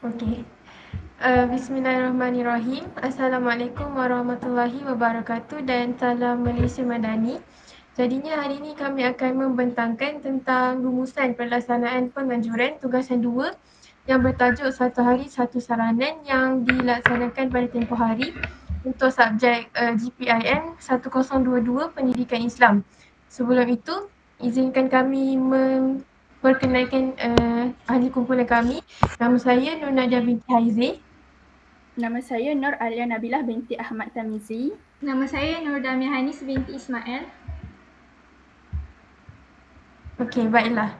Okey. Uh, Bismillahirrahmanirrahim. Assalamualaikum warahmatullahi wabarakatuh dan salam Malaysia Madani. Jadinya hari ini kami akan membentangkan tentang rumusan pelaksanaan penganjuran tugasan dua yang bertajuk satu hari satu saranan yang dilaksanakan pada tempoh hari untuk subjek uh, GPIM 1022 Pendidikan Islam. Sebelum itu, izinkan kami mem- perkenalkan uh, ahli kumpulan kami. Nama saya Nur Nadia binti Haizeh. Nama saya Nur Alia Nabilah binti Ahmad Tamizi. Nama saya Nur Damia Hanis binti Ismail. Okey, baiklah.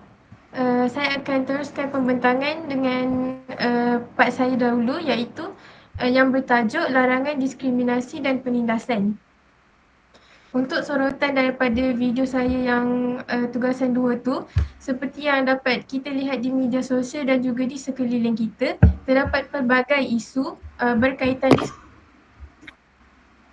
Uh, saya akan teruskan pembentangan dengan uh, part saya dahulu iaitu uh, yang bertajuk larangan diskriminasi dan penindasan. Untuk sorotan daripada video saya yang uh, tugasan dua tu, seperti yang dapat kita lihat di media sosial dan juga di sekeliling kita, terdapat pelbagai isu uh, berkaitan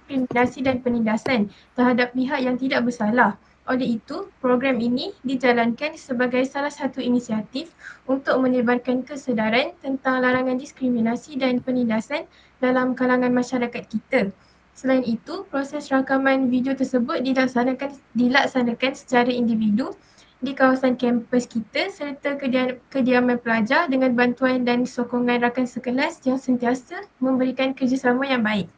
diskriminasi dan penindasan terhadap pihak yang tidak bersalah. Oleh itu, program ini dijalankan sebagai salah satu inisiatif untuk menyebarkan kesedaran tentang larangan diskriminasi dan penindasan dalam kalangan masyarakat kita. Selain itu, proses rakaman video tersebut dilaksanakan dilaksanakan secara individu di kawasan kampus kita serta kediam, kediaman pelajar dengan bantuan dan sokongan rakan sekelas yang sentiasa memberikan kerjasama yang baik.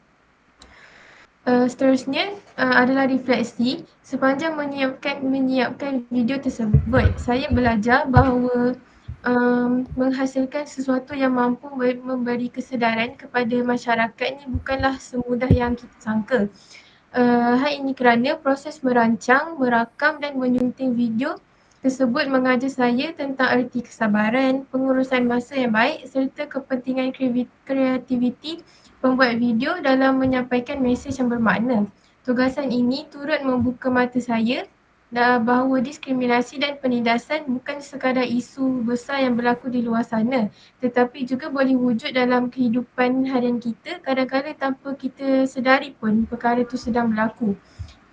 Uh, seterusnya uh, adalah refleksi sepanjang menyiapkan menyiapkan video tersebut saya belajar bahawa um, menghasilkan sesuatu yang mampu memberi kesedaran kepada masyarakat ni bukanlah semudah yang kita sangka. Uh, hal ini kerana proses merancang, merakam dan menyunting video tersebut mengajar saya tentang erti kesabaran, pengurusan masa yang baik serta kepentingan kreativiti pembuat video dalam menyampaikan mesej yang bermakna. Tugasan ini turut membuka mata saya bahawa diskriminasi dan penindasan bukan sekadar isu besar yang berlaku di luar sana tetapi juga boleh wujud dalam kehidupan harian kita kadang-kadang tanpa kita sedari pun perkara itu sedang berlaku.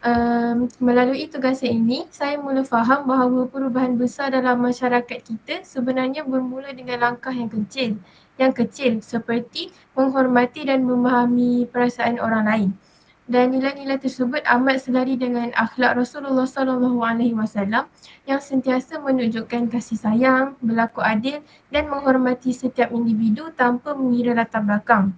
Um, melalui tugasan ini, saya mula faham bahawa perubahan besar dalam masyarakat kita sebenarnya bermula dengan langkah yang kecil. Yang kecil seperti menghormati dan memahami perasaan orang lain dan nilai-nilai tersebut amat selari dengan akhlak Rasulullah sallallahu alaihi wasallam yang sentiasa menunjukkan kasih sayang, berlaku adil dan menghormati setiap individu tanpa mengira latar belakang.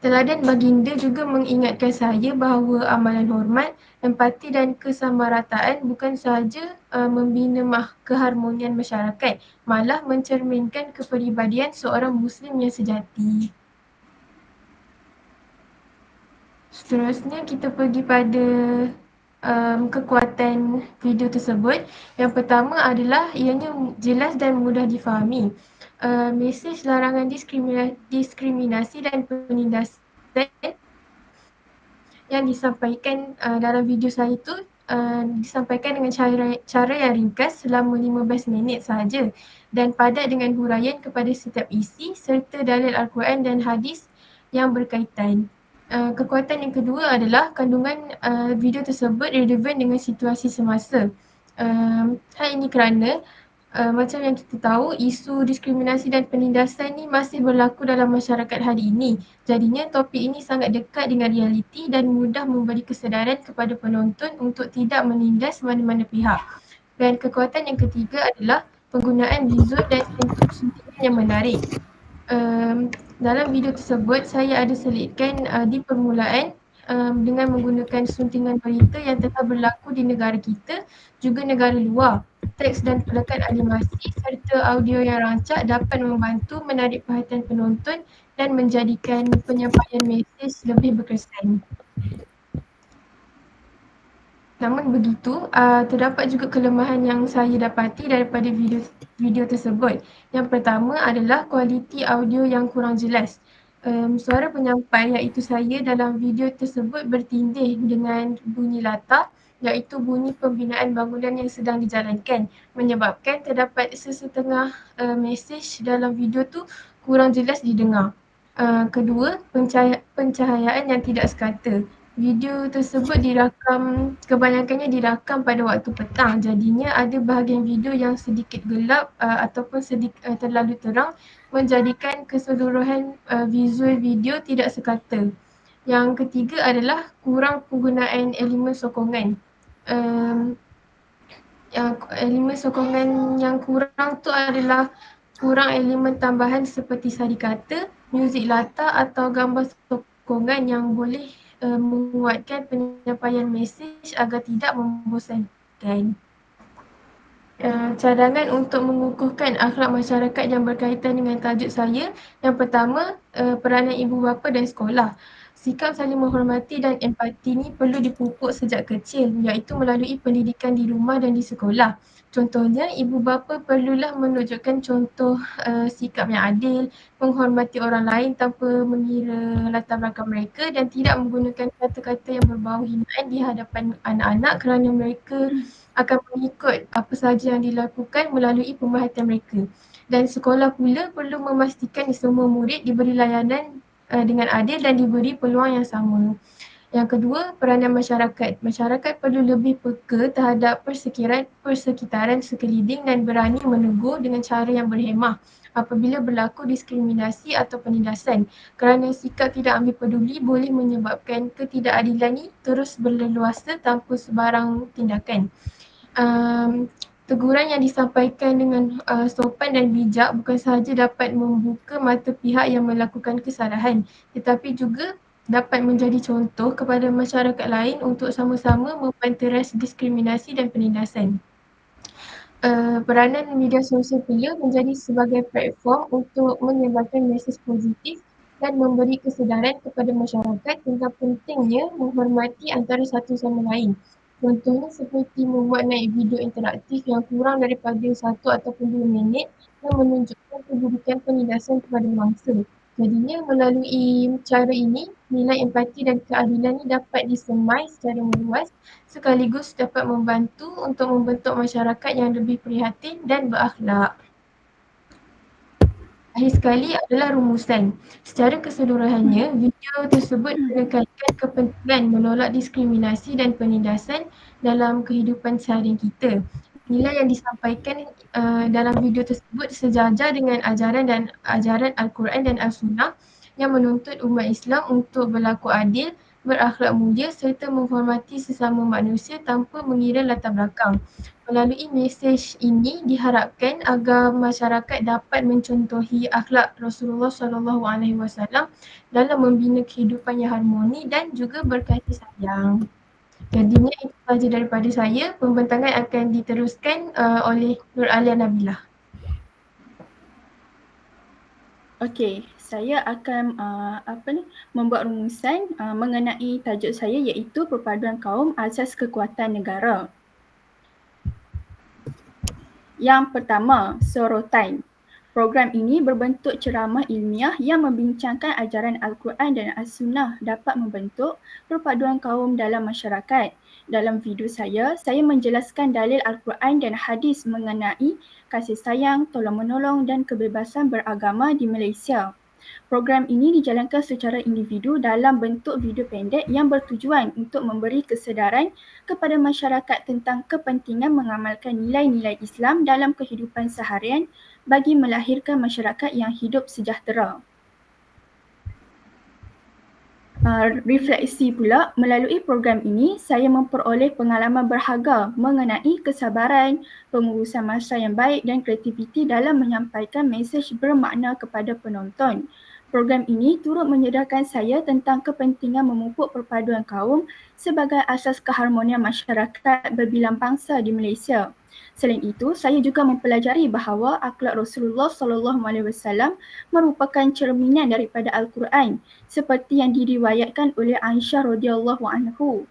Teladan baginda juga mengingatkan saya bahawa amalan hormat, empati dan kesamarataan bukan sahaja uh, membina mah keharmonian masyarakat, malah mencerminkan kepribadian seorang muslim yang sejati. Seterusnya kita pergi pada um, kekuatan video tersebut. Yang pertama adalah ianya jelas dan mudah difahami. Uh, mesej larangan diskrimina- diskriminasi dan penindasan yang disampaikan uh, dalam video saya itu uh, disampaikan dengan cara, cara yang ringkas selama 15 minit sahaja dan padat dengan huraian kepada setiap isi serta dalil Al-Quran dan hadis yang berkaitan. Uh, kekuatan yang kedua adalah kandungan uh, video tersebut relevan dengan situasi semasa. Uh, hal ini kerana uh, macam yang kita tahu isu diskriminasi dan penindasan ni masih berlaku dalam masyarakat hari ini. Jadinya topik ini sangat dekat dengan realiti dan mudah memberi kesedaran kepada penonton untuk tidak menindas mana-mana pihak. Dan kekuatan yang ketiga adalah penggunaan visual dan sentuhan yang menarik um, dalam video tersebut saya ada selitkan uh, di permulaan um, dengan menggunakan suntingan berita yang telah berlaku di negara kita juga negara luar. Teks dan pelekat animasi serta audio yang rancak dapat membantu menarik perhatian penonton dan menjadikan penyampaian mesej lebih berkesan. Namun begitu, uh, terdapat juga kelemahan yang saya dapati daripada video video tersebut. Yang pertama adalah kualiti audio yang kurang jelas. Um, suara penyampai iaitu saya dalam video tersebut bertindih dengan bunyi latar iaitu bunyi pembinaan bangunan yang sedang dijalankan menyebabkan terdapat sesetengah uh, mesej dalam video tu kurang jelas didengar. Uh, kedua, pencahaya- pencahayaan yang tidak sekata Video tersebut dirakam, kebanyakannya dirakam pada waktu petang. Jadinya ada bahagian video yang sedikit gelap uh, ataupun sedikit uh, terlalu terang menjadikan keseluruhan uh, visual video tidak sekata. Yang ketiga adalah kurang penggunaan elemen sokongan. Um, yang elemen sokongan yang kurang tu adalah kurang elemen tambahan seperti sari kata, muzik latar atau gambar sokongan yang boleh uh, menguatkan penyampaian mesej agar tidak membosankan. Uh, cadangan untuk mengukuhkan akhlak masyarakat yang berkaitan dengan tajuk saya. Yang pertama, uh, peranan ibu bapa dan sekolah. Sikap saling menghormati dan empati ni perlu dipupuk sejak kecil iaitu melalui pendidikan di rumah dan di sekolah. Contohnya, ibu bapa perlulah menunjukkan contoh uh, sikap yang adil, menghormati orang lain tanpa mengira latar belakang mereka dan tidak menggunakan kata-kata yang berbau hinaan di hadapan anak-anak kerana mereka akan mengikut apa sahaja yang dilakukan melalui pemerhatian mereka. Dan sekolah pula perlu memastikan semua murid diberi layanan uh, dengan adil dan diberi peluang yang sama. Yang kedua, peranan masyarakat. Masyarakat perlu lebih peka terhadap persekitaran, persekitaran sekeliling dan berani menegur dengan cara yang berhemah apabila berlaku diskriminasi atau penindasan. Kerana sikap tidak ambil peduli boleh menyebabkan ketidakadilan ini terus berleluasa tanpa sebarang tindakan. Um, teguran yang disampaikan dengan uh, sopan dan bijak bukan sahaja dapat membuka mata pihak yang melakukan kesalahan tetapi juga dapat menjadi contoh kepada masyarakat lain untuk sama-sama mempanteras diskriminasi dan penindasan. Uh, peranan media sosial pula menjadi sebagai platform untuk menyebarkan mesej positif dan memberi kesedaran kepada masyarakat tentang pentingnya menghormati antara satu sama lain. Contohnya seperti membuat naik video interaktif yang kurang daripada satu ataupun dua minit yang menunjukkan kedudukan penindasan kepada mangsa. Jadinya melalui cara ini, nilai empati dan keadilan ini dapat disemai secara meluas sekaligus dapat membantu untuk membentuk masyarakat yang lebih prihatin dan berakhlak. Akhir sekali adalah rumusan. Secara keseluruhannya, video tersebut menekankan kepentingan menolak diskriminasi dan penindasan dalam kehidupan seharian kita nilai yang disampaikan uh, dalam video tersebut sejajar dengan ajaran dan ajaran Al-Quran dan Al-Sunnah yang menuntut umat Islam untuk berlaku adil, berakhlak mulia serta menghormati sesama manusia tanpa mengira latar belakang. Melalui mesej ini diharapkan agar masyarakat dapat mencontohi akhlak Rasulullah SAW dalam membina kehidupan yang harmoni dan juga berkasih sayang. Jadinya itu sahaja daripada saya. Pembentangan akan diteruskan uh, oleh Nur Alia Nabilah. Okey, saya akan uh, apa ni membuat rumusan uh, mengenai tajuk saya iaitu perpaduan kaum asas kekuatan negara. Yang pertama, sorotan. Program ini berbentuk ceramah ilmiah yang membincangkan ajaran Al-Quran dan As-Sunnah dapat membentuk perpaduan kaum dalam masyarakat. Dalam video saya, saya menjelaskan dalil Al-Quran dan hadis mengenai kasih sayang, tolong-menolong dan kebebasan beragama di Malaysia. Program ini dijalankan secara individu dalam bentuk video pendek yang bertujuan untuk memberi kesedaran kepada masyarakat tentang kepentingan mengamalkan nilai-nilai Islam dalam kehidupan seharian bagi melahirkan masyarakat yang hidup sejahtera. Uh, refleksi pula melalui program ini saya memperoleh pengalaman berharga mengenai kesabaran, pengurusan masa yang baik dan kreativiti dalam menyampaikan mesej bermakna kepada penonton. Program ini turut menyedarkan saya tentang kepentingan memupuk perpaduan kaum sebagai asas keharmonian masyarakat berbilang bangsa di Malaysia. Selain itu, saya juga mempelajari bahawa akhlak Rasulullah SAW merupakan cerminan daripada Al-Quran seperti yang diriwayatkan oleh Aisyah radhiyallahu anhu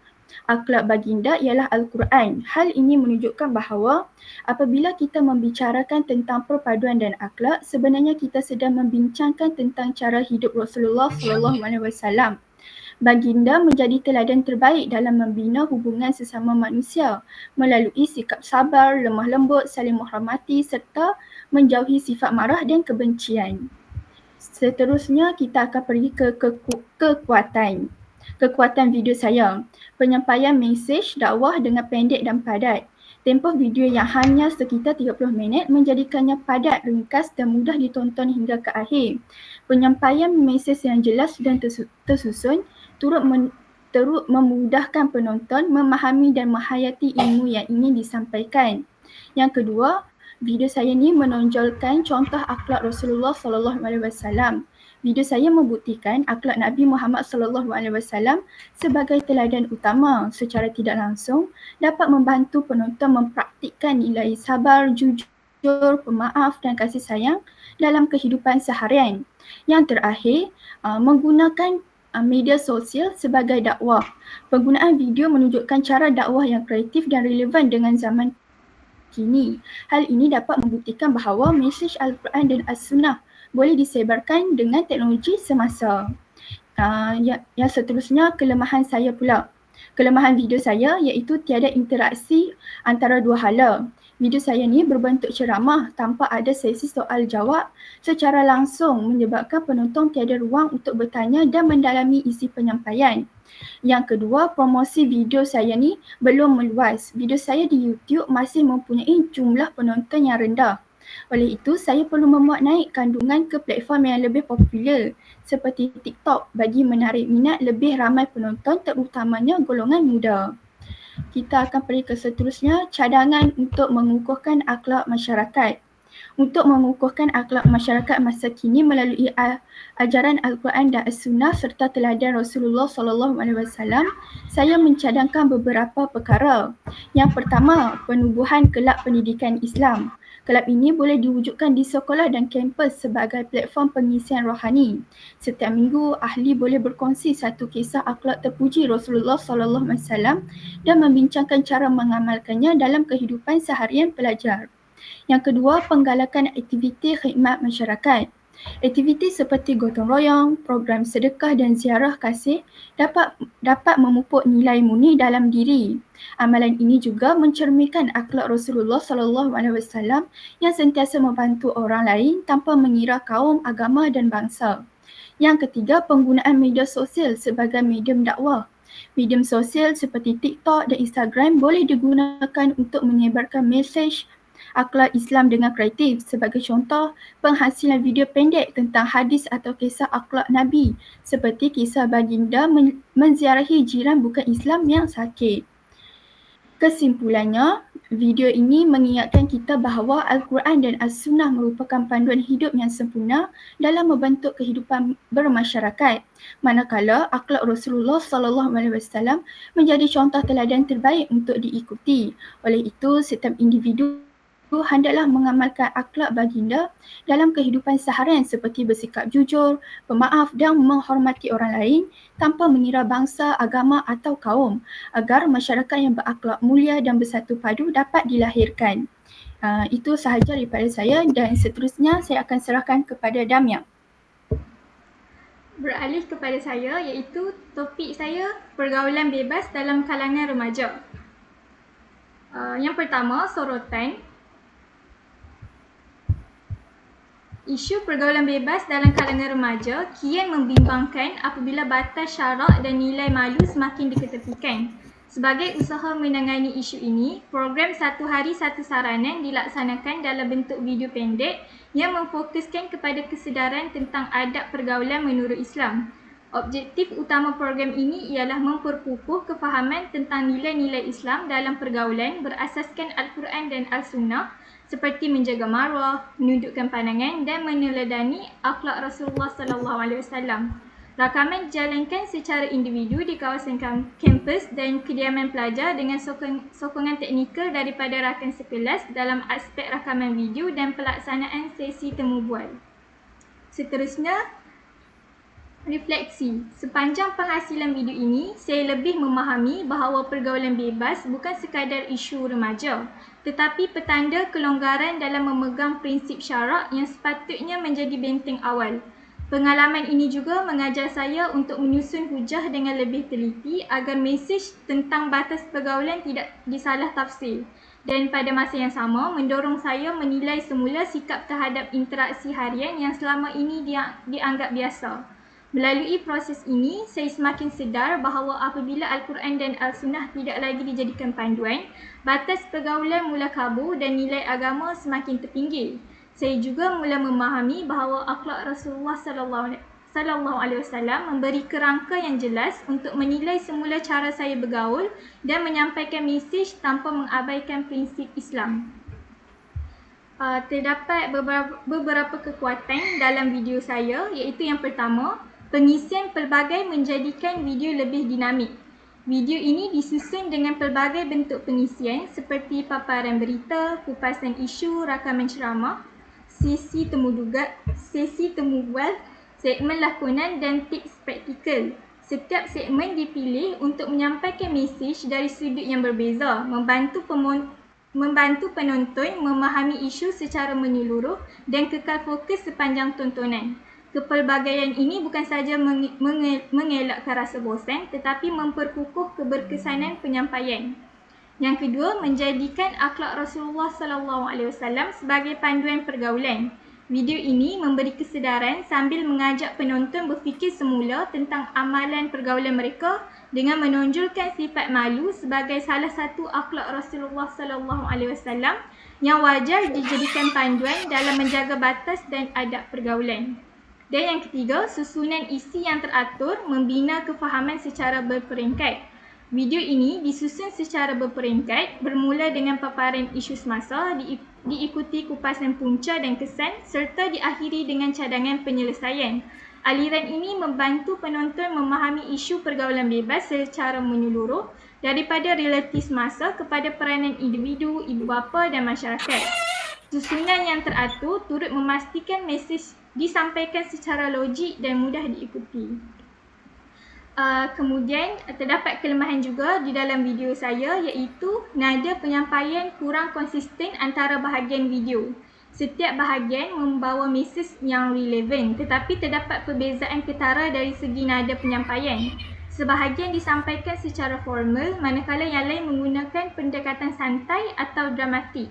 akhlak baginda ialah Al-Quran. Hal ini menunjukkan bahawa apabila kita membicarakan tentang perpaduan dan akhlak, sebenarnya kita sedang membincangkan tentang cara hidup Rasulullah SAW. Baginda menjadi teladan terbaik dalam membina hubungan sesama manusia melalui sikap sabar, lemah lembut, saling menghormati serta menjauhi sifat marah dan kebencian. Seterusnya kita akan pergi ke, ke kekuatan. Kekuatan video saya. Penyampaian mesej dakwah dengan pendek dan padat. Tempoh video yang hanya sekitar 30 minit menjadikannya padat, ringkas dan mudah ditonton hingga ke akhir. Penyampaian mesej yang jelas dan tersusun turut men- turut memudahkan penonton memahami dan menghayati ilmu yang ingin disampaikan. Yang kedua, video saya ni menonjolkan contoh akhlak Rasulullah sallallahu alaihi wasallam. Video saya membuktikan akhlak Nabi Muhammad sallallahu alaihi wasallam sebagai teladan utama secara tidak langsung dapat membantu penonton mempraktikkan nilai sabar, jujur, pemaaf dan kasih sayang dalam kehidupan seharian. Yang terakhir, uh, menggunakan uh, media sosial sebagai dakwah. Penggunaan video menunjukkan cara dakwah yang kreatif dan relevan dengan zaman kini. Hal ini dapat membuktikan bahawa mesej Al-Quran dan As-Sunnah boleh disebarkan dengan teknologi semasa. Uh, yang, yang seterusnya kelemahan saya pula. Kelemahan video saya iaitu tiada interaksi antara dua hala. Video saya ni berbentuk ceramah tanpa ada sesi soal jawab secara langsung menyebabkan penonton tiada ruang untuk bertanya dan mendalami isi penyampaian. Yang kedua, promosi video saya ni belum meluas. Video saya di YouTube masih mempunyai jumlah penonton yang rendah. Oleh itu, saya perlu memuat naik kandungan ke platform yang lebih popular seperti TikTok bagi menarik minat lebih ramai penonton terutamanya golongan muda. Kita akan pergi ke seterusnya, cadangan untuk mengukuhkan akhlak masyarakat. Untuk mengukuhkan akhlak masyarakat masa kini melalui ajaran Al-Quran dan As-Sunnah serta teladan Rasulullah sallallahu alaihi wasallam, saya mencadangkan beberapa perkara. Yang pertama, penubuhan kelab pendidikan Islam. Kelab ini boleh diwujudkan di sekolah dan kampus sebagai platform pengisian rohani. Setiap minggu, ahli boleh berkongsi satu kisah akhlak terpuji Rasulullah sallallahu alaihi wasallam dan membincangkan cara mengamalkannya dalam kehidupan seharian pelajar. Yang kedua, penggalakan aktiviti khidmat masyarakat. Aktiviti seperti gotong royong, program sedekah dan ziarah kasih dapat dapat memupuk nilai murni dalam diri. Amalan ini juga mencerminkan akhlak Rasulullah sallallahu alaihi wasallam yang sentiasa membantu orang lain tanpa mengira kaum, agama dan bangsa. Yang ketiga, penggunaan media sosial sebagai medium dakwah. Medium sosial seperti TikTok dan Instagram boleh digunakan untuk menyebarkan mesej akhlak Islam dengan kreatif. Sebagai contoh, penghasilan video pendek tentang hadis atau kisah akhlak Nabi seperti kisah baginda men- menziarahi jiran bukan Islam yang sakit. Kesimpulannya, video ini mengingatkan kita bahawa Al-Quran dan As-Sunnah merupakan panduan hidup yang sempurna dalam membentuk kehidupan bermasyarakat. Manakala akhlak Rasulullah sallallahu alaihi wasallam menjadi contoh teladan terbaik untuk diikuti. Oleh itu, setiap individu hendaklah mengamalkan akhlak baginda dalam kehidupan seharian seperti bersikap jujur, pemaaf dan menghormati orang lain tanpa mengira bangsa, agama atau kaum agar masyarakat yang berakhlak mulia dan bersatu padu dapat dilahirkan. Uh, itu sahaja daripada saya dan seterusnya saya akan serahkan kepada Damia. Beralih kepada saya iaitu topik saya pergaulan bebas dalam kalangan remaja. Uh, yang pertama, sorotan Isu pergaulan bebas dalam kalangan remaja kian membimbangkan apabila batas syarak dan nilai malu semakin diketepikan. Sebagai usaha menangani isu ini, program Satu Hari Satu Saranan dilaksanakan dalam bentuk video pendek yang memfokuskan kepada kesedaran tentang adab pergaulan menurut Islam. Objektif utama program ini ialah memperkukuh kefahaman tentang nilai-nilai Islam dalam pergaulan berasaskan Al-Quran dan Al-Sunnah seperti menjaga maruah, menundukkan pandangan dan meneladani akhlak Rasulullah sallallahu alaihi wasallam. Rakaman dijalankan secara individu di kawasan kampus dan kediaman pelajar dengan sokong, sokongan teknikal daripada rakan sekelas dalam aspek rakaman video dan pelaksanaan sesi temu bual. Seterusnya, Refleksi. Sepanjang penghasilan video ini, saya lebih memahami bahawa pergaulan bebas bukan sekadar isu remaja, tetapi petanda kelonggaran dalam memegang prinsip syarak yang sepatutnya menjadi benteng awal. Pengalaman ini juga mengajar saya untuk menyusun hujah dengan lebih teliti agar mesej tentang batas pergaulan tidak disalah tafsir dan pada masa yang sama mendorong saya menilai semula sikap terhadap interaksi harian yang selama ini dia, dianggap biasa. Melalui proses ini, saya semakin sedar bahawa apabila Al-Quran dan Al-Sunnah tidak lagi dijadikan panduan, batas pergaulan mula kabur dan nilai agama semakin terpinggir. Saya juga mula memahami bahawa akhlak Rasulullah sallallahu sallallahu alaihi wasallam memberi kerangka yang jelas untuk menilai semula cara saya bergaul dan menyampaikan mesej tanpa mengabaikan prinsip Islam. Uh, terdapat beberapa, beberapa kekuatan dalam video saya iaitu yang pertama Pengisian pelbagai menjadikan video lebih dinamik. Video ini disusun dengan pelbagai bentuk pengisian seperti paparan berita, kupasan isu, rakaman ceramah, sesi temu duga, sesi temu bual, segmen lakonan dan tips praktikal. Setiap segmen dipilih untuk menyampaikan mesej dari sudut yang berbeza, membantu pemon- membantu penonton memahami isu secara menyeluruh dan kekal fokus sepanjang tontonan. Kepelbagaian ini bukan sahaja mengelakkan rasa bosan tetapi memperkukuh keberkesanan penyampaian. Yang kedua, menjadikan akhlak Rasulullah sallallahu alaihi wasallam sebagai panduan pergaulan. Video ini memberi kesedaran sambil mengajak penonton berfikir semula tentang amalan pergaulan mereka dengan menonjolkan sifat malu sebagai salah satu akhlak Rasulullah sallallahu alaihi wasallam yang wajar dijadikan panduan dalam menjaga batas dan adab pergaulan. Dan yang ketiga, susunan isi yang teratur membina kefahaman secara berperingkat. Video ini disusun secara berperingkat bermula dengan paparan isu semasa diikuti kupasan punca dan kesan serta diakhiri dengan cadangan penyelesaian. Aliran ini membantu penonton memahami isu pergaulan bebas secara menyeluruh daripada relatif masa kepada peranan individu, ibu bapa dan masyarakat. Susunan yang teratur turut memastikan mesej disampaikan secara logik dan mudah diikuti. Uh, kemudian terdapat kelemahan juga di dalam video saya iaitu nada penyampaian kurang konsisten antara bahagian video. Setiap bahagian membawa mesej yang relevan tetapi terdapat perbezaan ketara dari segi nada penyampaian. Sebahagian disampaikan secara formal manakala yang lain menggunakan pendekatan santai atau dramatik.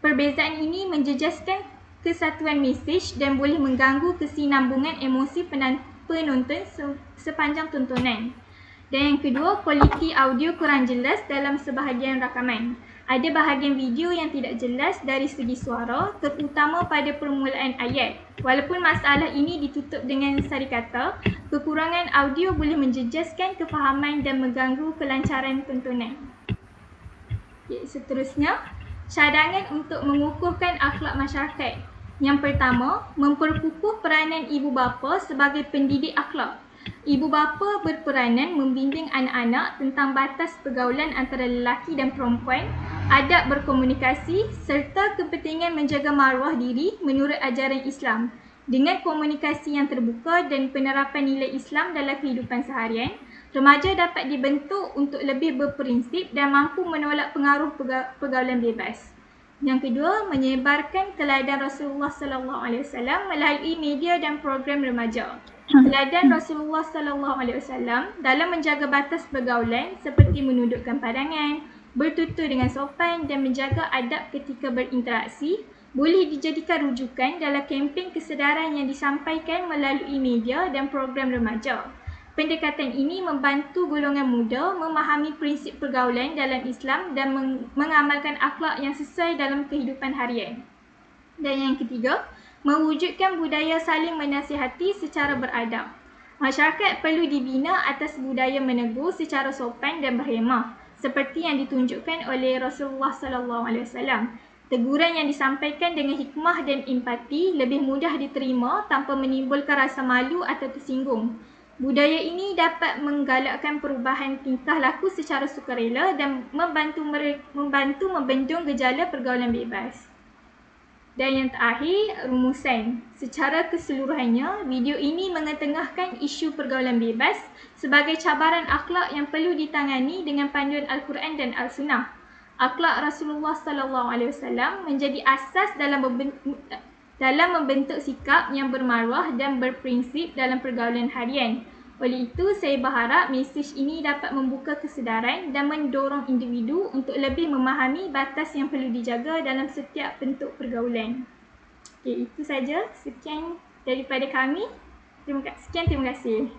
Perbezaan ini menjejaskan kesatuan mesej dan boleh mengganggu kesinambungan emosi penonton sepanjang tontonan. Dan yang kedua, kualiti audio kurang jelas dalam sebahagian rakaman. Ada bahagian video yang tidak jelas dari segi suara, terutama pada permulaan ayat. Walaupun masalah ini ditutup dengan sari kata, kekurangan audio boleh menjejaskan kefahaman dan mengganggu kelancaran tontonan. Okay, seterusnya, cadangan untuk mengukuhkan akhlak masyarakat. Yang pertama, memperkukuh peranan ibu bapa sebagai pendidik akhlak. Ibu bapa berperanan membimbing anak-anak tentang batas pergaulan antara lelaki dan perempuan, adab berkomunikasi serta kepentingan menjaga maruah diri menurut ajaran Islam. Dengan komunikasi yang terbuka dan penerapan nilai Islam dalam kehidupan seharian, remaja dapat dibentuk untuk lebih berprinsip dan mampu menolak pengaruh pergaulan bebas. Yang kedua, menyebarkan teladan Rasulullah sallallahu alaihi wasallam melalui media dan program remaja. Teladan Rasulullah sallallahu alaihi wasallam dalam menjaga batas pergaulan seperti menundukkan pandangan, bertutur dengan sopan dan menjaga adab ketika berinteraksi boleh dijadikan rujukan dalam kempen kesedaran yang disampaikan melalui media dan program remaja. Pendekatan ini membantu golongan muda memahami prinsip pergaulan dalam Islam dan meng- mengamalkan akhlak yang sesuai dalam kehidupan harian. Dan yang ketiga, mewujudkan budaya saling menasihati secara beradab. Masyarakat perlu dibina atas budaya menegur secara sopan dan berhemah seperti yang ditunjukkan oleh Rasulullah sallallahu alaihi wasallam. Teguran yang disampaikan dengan hikmah dan empati lebih mudah diterima tanpa menimbulkan rasa malu atau tersinggung. Budaya ini dapat menggalakkan perubahan tingkah laku secara sukarela dan membantu membantu membendung gejala pergaulan bebas. Dan yang terakhir, rumusan. Secara keseluruhannya, video ini mengetengahkan isu pergaulan bebas sebagai cabaran akhlak yang perlu ditangani dengan panduan Al-Quran dan Al-Sunnah. Akhlak Rasulullah sallallahu alaihi wasallam menjadi asas dalam dalam membentuk sikap yang bermaruah dan berprinsip dalam pergaulan harian. Oleh itu, saya berharap mesej ini dapat membuka kesedaran dan mendorong individu untuk lebih memahami batas yang perlu dijaga dalam setiap bentuk pergaulan. Okey, itu saja. Sekian daripada kami. Terima kasih. Sekian, terima kasih.